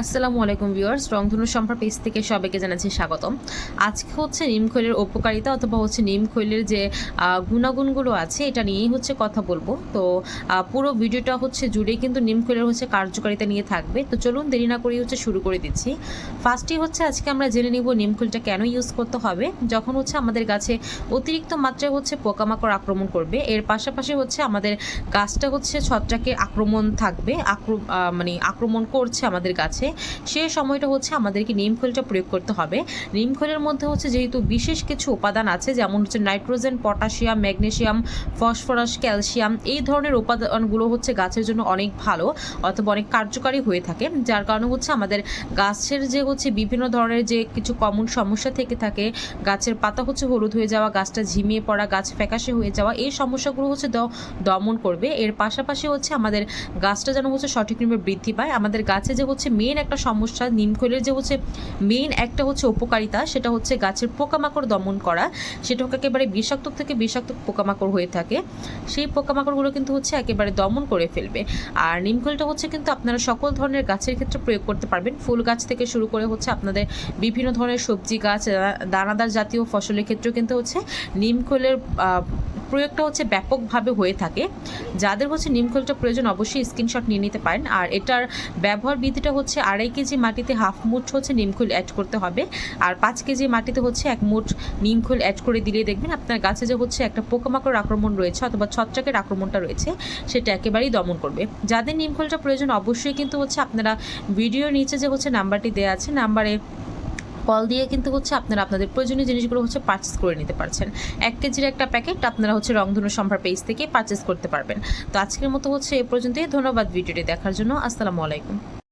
আসসালামু আলাইকুম ভিউয়ার্স, রংধনু সম্প্রা পেজ থেকে সবাইকে জানাচ্ছি স্বাগতম। আজকে হচ্ছে নিমখৈলের উপকারিতা অথবা হচ্ছে নিমখৈলের যে গুণাগুণগুলো আছে, এটা নিয়েই হচ্ছে কথা বলব। তো পুরো ভিডিওটা হচ্ছে জুড়ে কিন্তু নিমখৈলের হচ্ছে কার্যকারিতা নিয়ে থাকবে। তো চলুন দেরি না করেই হচ্ছে শুরু করে দিচ্ছি। ফার্স্টই হচ্ছে আজকে আমরা জেনে নিব নিমখৈলটা কেন ইউজ করতে হবে। যখন হচ্ছে আমাদের গাছে অতিরিক্ত মাত্রায় হচ্ছে পোকামাকড় আক্রমণ করবে, এর পাশাপাশি হচ্ছে আমাদের গাছটা হচ্ছে ছত্রাকের আক্রমণ থাকবে, আক্রম মানে আক্রমণ করছে আমাদের গাছে। সে সময়টা হচ্ছে আমাদেরকে নিমখৈলটা প্রয়োগ করতে হবে। নিমখৈলের মধ্যে হচ্ছে যেহেতু বিশেষ কিছু উপাদান আছে, যেমন হচ্ছে nitrogen, potassium magnesium phosphorus, calcium, এই ধরনের উপাদানগুলো হচ্ছে গাছের জন্য অনেক ভালো অথবা অনেক কার্যকারী হয়ে থাকে। যার কারণে হচ্ছে আমাদের গাছের যে হচ্ছে বিভিন্ন ধরনের যে কিছু কমন সমস্যা থেকে থাকে, গাছের পাতা হচ্ছে হলুদ হয়ে যাওয়া, গাছটা ঝিমিয়ে পড়া, গাছ ফ্যাকাশে হয়ে যাওয়া, এই সমস্যাগুলো হচ্ছে দমন করবে। এর পাশাপাশি হচ্ছে আমাদের গাছটা যেন হচ্ছে সঠিকভাবে বৃদ্ধি পায়। আমাদের গাছে যে হচ্ছে মেন একটা সমস্যা নিমখৈলের যে হচ্ছে মেন একটা হচ্ছে উপকারিতা, সেটা হচ্ছে গাছের পোকামাকড় দমন করা। সেটা একেবারে বিষাক্ত থেকে বিষাক্ত পোকামাকড় হয়ে থাকে। সেই পোকামাকড়গুলো কিন্তু হচ্ছে একেবারে দমন করে ফেলবে। আর নিমখৈলটা হচ্ছে কিন্তু আপনারা সকল ধরনের গাছের ক্ষেত্রে প্রয়োগ করতে পারবেন। ফুল গাছ থেকে শুরু করে হচ্ছে আপনাদের বিভিন্ন ধরনের সবজি গাছ দানাদার জাতীয় ফসলের ক্ষেত্রেও কিন্তু হচ্ছে নিমখৈলের প্রয়োগটা হচ্ছে ব্যাপকভাবে হয়ে থাকে। যাদের হচ্ছে নিমখৈলটা প্রয়োজন অবশ্যই স্ক্রিনশট নিয়ে নিতে পারেন। আর এটার ব্যবহার বিধিটা হচ্ছে আড়াই কেজি মাটিতে হাফ মুঠ হচ্ছে নিমখৈল অ্যাড করতে হবে। আর পাঁচ কেজি মাটিতে হচ্ছে এক মুঠ নিমখৈল অ্যাড করে দিলে দেখবেন আপনার গাছে যে হচ্ছে একটা পোকামাকড় আক্রমণ রয়েছে অথবা ছত্রাকের আক্রমণটা রয়েছে, সেটা একেবারেই দমন করবে। যাদের নিমখৈলটা প্রয়োজন অবশ্যই কিন্তু হচ্ছে আপনারা ভিডিওর নিচে যে হচ্ছে নাম্বারটি দেওয়া আছে নাম্বারে কল দিয়ে কিন্তু হচ্ছে আপনারা আপনাদের প্রয়োজনীয় জিনিসগুলো হচ্ছে পার্চেস করে নিতে পারছেন। এক কেজির একটা প্যাকেট আপনারা হচ্ছে রংধনু সম্ভার পেজ থেকে পার্চেস করতে পারবেন। তো আজকের মতো হচ্ছে এ পর্যন্তই। ধন্যবাদ ভিডিওটি দেখার জন্য। আসসালামু আলাইকুম।